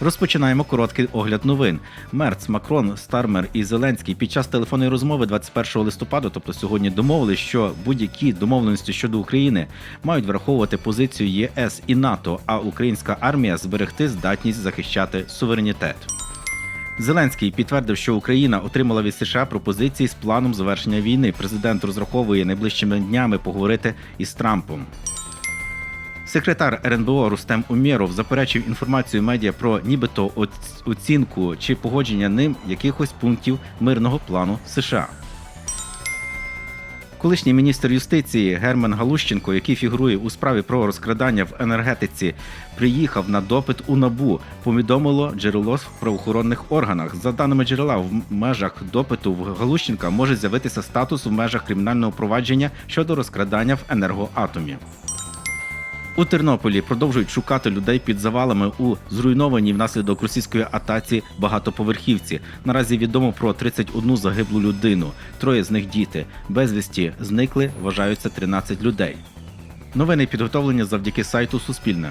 Розпочинаємо короткий огляд новин. Мерц, Макрон, Стармер і Зеленський під час телефонної розмови 21 листопада, тобто сьогодні, домовились, що будь-які домовленості щодо України мають враховувати позицію ЄС і НАТО, а українська армія зберегти здатність захищати суверенітет. Зеленський підтвердив, що Україна отримала від США пропозиції з планом завершення війни. Президент розраховує найближчими днями поговорити із Трампом. Секретар РНБО Рустем Умєров заперечив інформацію медіа про нібито оцінку чи погодження ним якихось пунктів мирного плану США. Колишній міністр юстиції Герман Галущенко, який фігурує у справі про розкрадання в енергетиці, приїхав на допит у набу. Повідомило джерело в правоохоронних органах. За даними джерела, в межах допиту в Галущенка може з'явитися статус в межах кримінального провадження щодо розкрадання в енергоатомі. У Тернополі продовжують шукати людей під завалами у зруйнованій внаслідок російської атаці багатоповерхівці. Наразі відомо про 31 загиблу людину. Троє з них діти. Безвісті зникли, вважаються 13 людей. Новини підготовлені завдяки сайту Суспільне.